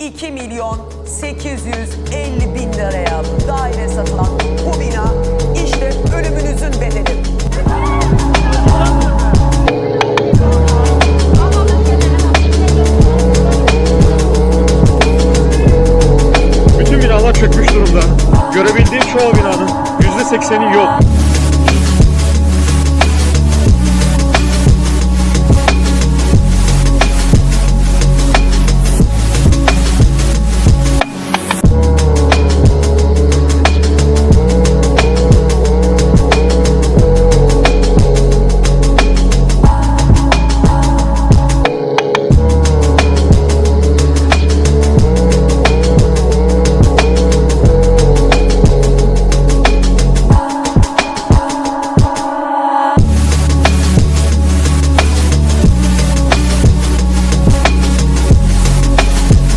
2 milyon 850 bin liraya daire satılan bu bina işte ölümünüzün bedeli. Bütün binalar çökmüş durumda. Görebildiğim çoğu binanın %80'i yok.